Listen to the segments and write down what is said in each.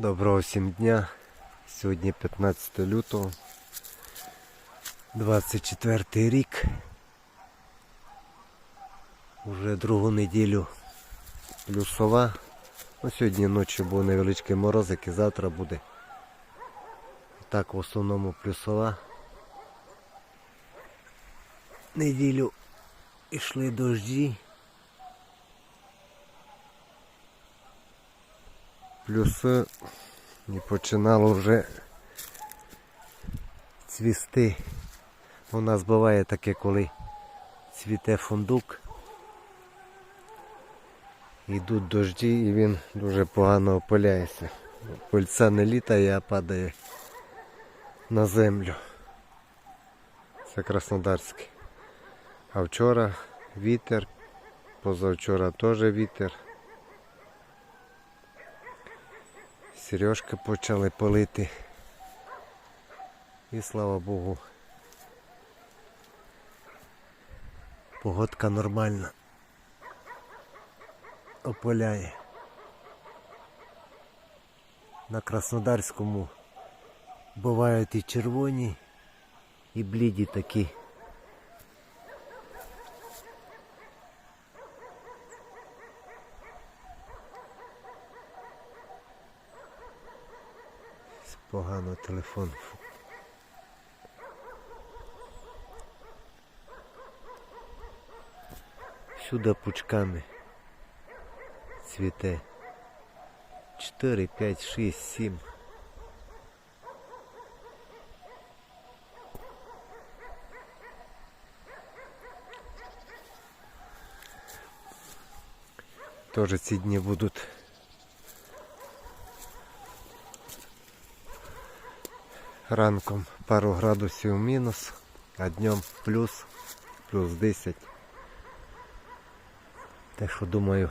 Доброго всім дня. Сьогодні 15 лютого. 24 рік. Уже другу неділю плюсова. Ну, сьогодні ночі був невеличкий морозик і завтра буде. Так в основному плюсова. Неділю йшли дожді. Плюси і починало вже цвісти. У нас буває таке, коли цвіте фундук. Йдуть дожді і він дуже погано опиляється. Пильця не літає, а падає на землю. Це Краснодарський. А вчора вітер, позавчора теж вітер. Сережки почали палити. І слава Богу. Погодка нормальна. Опаляє. На Краснодарському бувають і червоні, і бліді такі. Погано телефон. Сюди пучками цвіте. 4, 5, 6, 7. Тоже ці дні будуть ранком пару градусів мінус, а днем плюс, плюс 10. Так що думаю,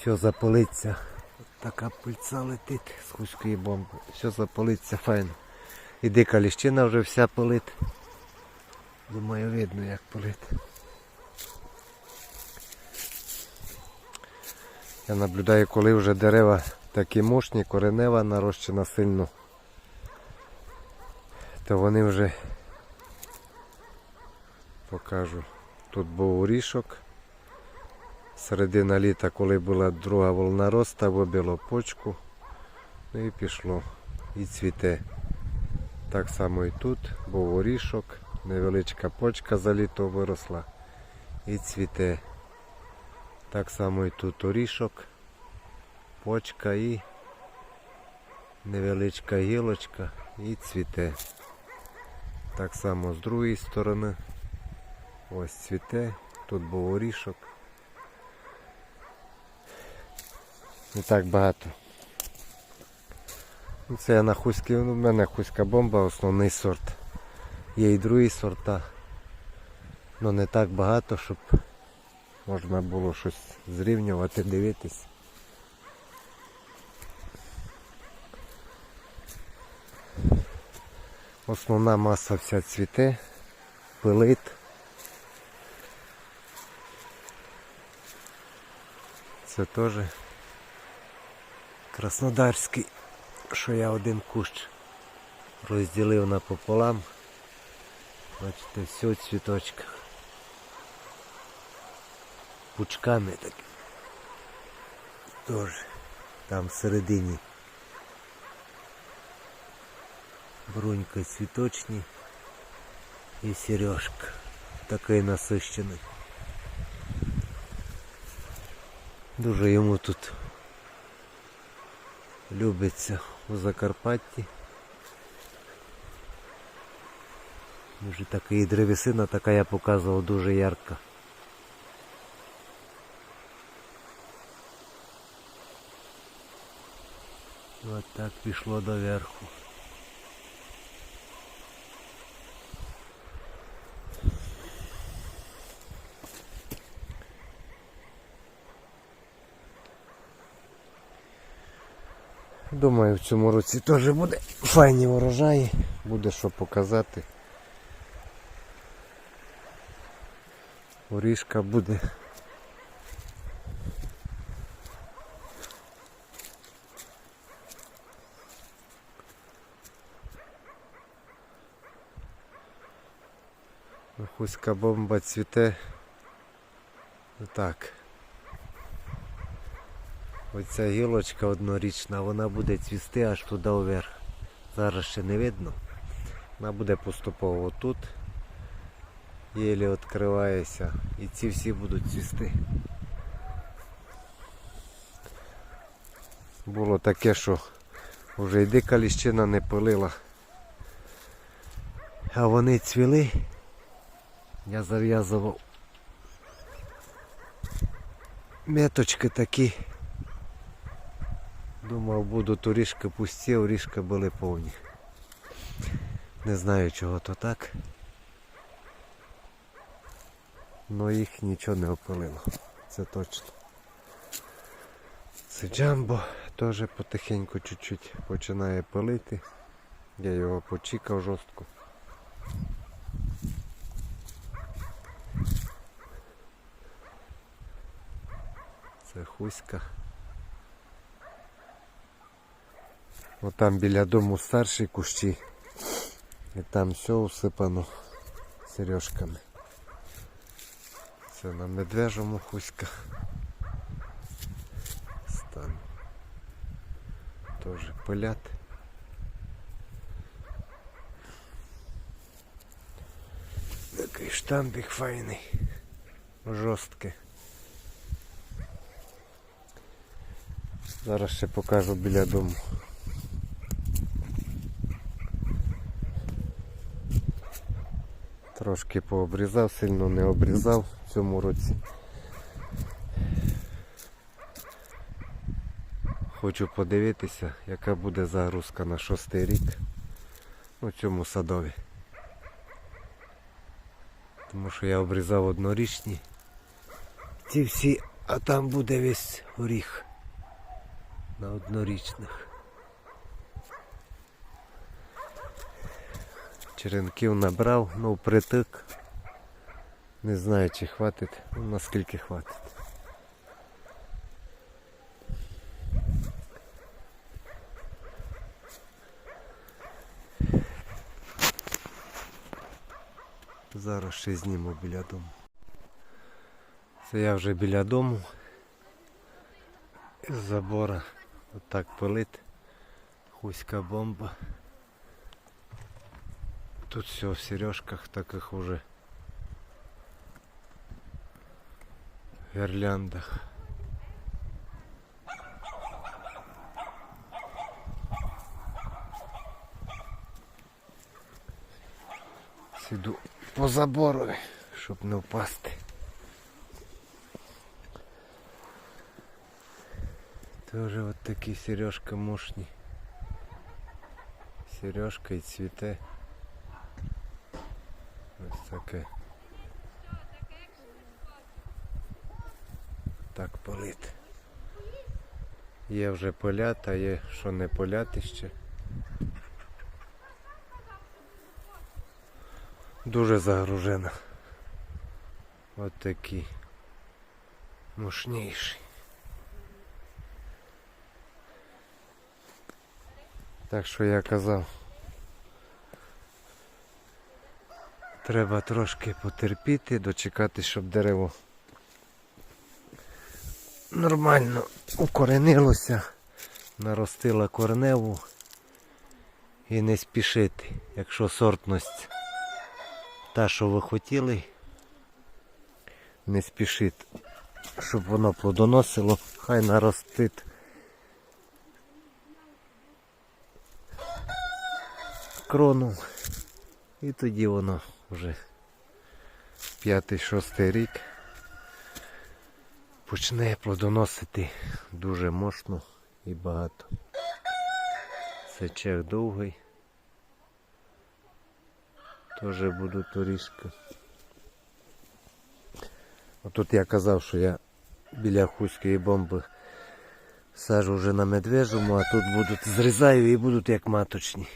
все запалиться. Така пильця летить з хуської бомби. Все запалиться файно. І дика ліщина вже вся палить. Думаю, видно як палить. Я наблюдаю, коли вже дерева такі мощні, коренева нарощена сильно то вони вже покажу. Тут був орішок. Середина літа, коли була друга волна роста, вибило почку. Ну і пішло. І цвіте. Так само і тут був орішок, невеличка почка за літо виросла і цвіте. Так само і тут орішок, почка і невеличка гілочка і цвіте. Так само з другої сторони. Ось цвіте, тут був орішок. Не так багато. Ну, Це я на хуській, ну, в мене хуська бомба, основний сорт. Є і другі сорта. але не так багато, щоб можна було щось зрівнювати, дивитись. Основна маса вся цвіте, пилить. Це теж краснодарський, що я один кущ розділив напополам. Бачите, все в цвіточках. Пучками так. Теж там всередині. Брунька цвіточні і сережка. Такий насищений. Дуже йому тут любиться у Закарпатті. Дуже такий древесина, така я показував дуже ярка. Ось так пішло доверху. Думаю, в цьому році теж буде файні урожаї, буде що показати. Оріжка буде. Хуська бомба цвіте. Так. Оця гілочка однорічна, вона буде цвісти аж туди вверх. Зараз ще не видно. Вона буде поступово тут. Єлі відкривається. І ці всі будуть цвісти. Було таке, що вже й дика не пилила. А вони цвіли. Я зав'язував меточки такі. Думав, будуть орішки пусті, орішки були повні. Не знаю чого то так. Но їх нічого не опалило. Це точно. Це джамбо теж потихеньку чуть-чуть починає палити. Я його почікав жорстко. Це хуська. Отам біля дому старші кущі. І там все усипано сережками. Це на медвежому хуська. Стан. Теж пилят. Такий штамбик файний. Жорсткий. Зараз ще покажу біля дому. Трошки пообрізав, сильно не обрізав в цьому році. Хочу подивитися, яка буде загрузка на шостий рік у цьому садові. Тому що я обрізав однорічні. Ці всі, а там буде весь горіх на однорічних. Черенків набрав, ну впритик. Не знаю чи хватить, ну наскільки хватить. Зараз ще зніму біля дому. Це я вже біля дому. Із забора отак пилить. Хуська бомба. Тут все в сережках таких уже гирляндах. Сіду по забору, щоб не впасти. Тоже от такі сережка мощні. Сережка і цвіте. Таке. Так полит. Є вже полят, а є що не поляти ще. Дуже загружена. От такий мощніший. Так що я казав. Треба трошки потерпіти, дочекати, щоб дерево нормально укоренилося, наростило корневу і не спішити. Якщо сортність та, що ви хотіли, не спішіть, щоб воно плодоносило, хай наростить. Крону і тоді воно вже п'ятий-шостий рік почне плодоносити дуже мощно і багато. Це чех довгий. Теж будуть орішки. Отут я казав, що я біля хуської бомби сажу вже на медвежому, а тут будуть зрізаю і будуть як маточні.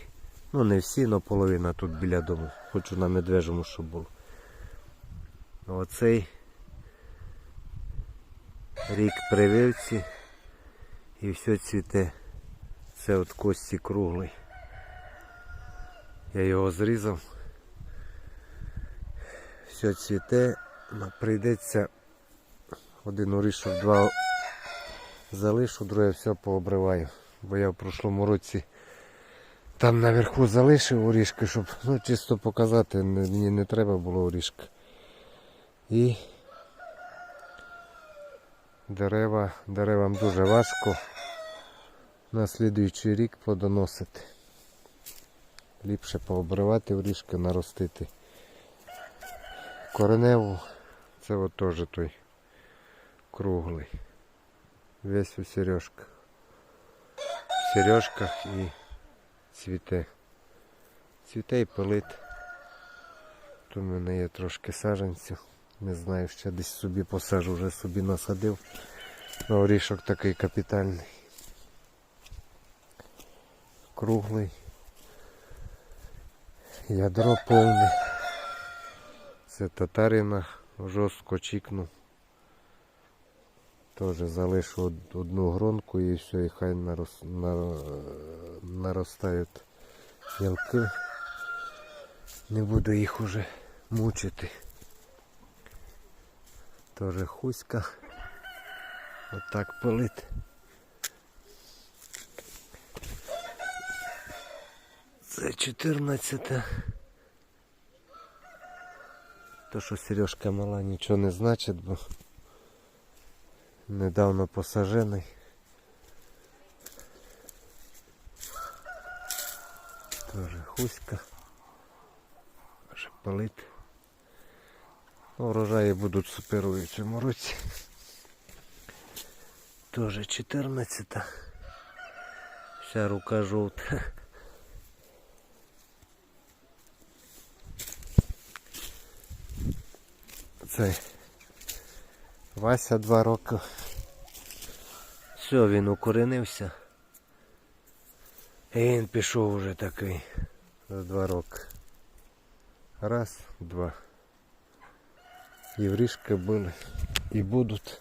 Ну не всі, але половина тут біля дому. Хочу на медвежому, щоб було. Оцей рік прививці і все цвіте. Це от кості круглий. Я його зрізав. все цвіте, прийдеться один орішок, два залишу, друге все пообриваю. Бо я в прошлому році там наверху залишив орішки, щоб ну, чисто показати, мені не треба було орішка. І дерева, деревам дуже важко на слідуючий рік плодоносити. Ліпше пообривати орішки, наростити. Кореневу, це от теж той круглий. Весь у сережках. В сережках і цвіте. Цвіте і пилить. Тут у мене є трошки саджанців. Не знаю, ще десь собі посажу, вже собі насадив. Ну, орішок такий капітальний. Круглий. Ядро повне. Це татарина жорстко чікнув. Теж залишу одну гронку і все, і хай нарос, на, наростають ялки. Не буду їх уже мучити. Тоже хуська. Отак пилить. Це 14. То, що Сережка мала нічого не значить, бо недавно посажений. Тоже хуська. Аж палить. Ну, урожаї будуть суперові в цьому році. Тоже 14. Вся рука жовта. Це Вася два роки. Все, він укоренився. І він пішов уже такий за два роки. Раз, два. Єврішки були і будуть.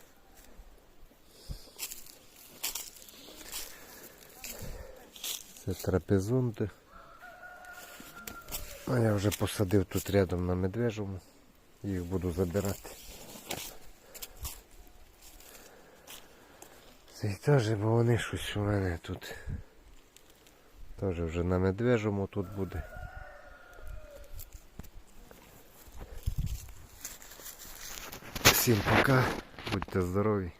Це трапезунди. А я вже посадив тут рядом на медвежому. Їх буду забирати. Це і теж, бо вони щось у мене тут. Теж вже на медвежому тут буде. Всім пока, будьте здорові.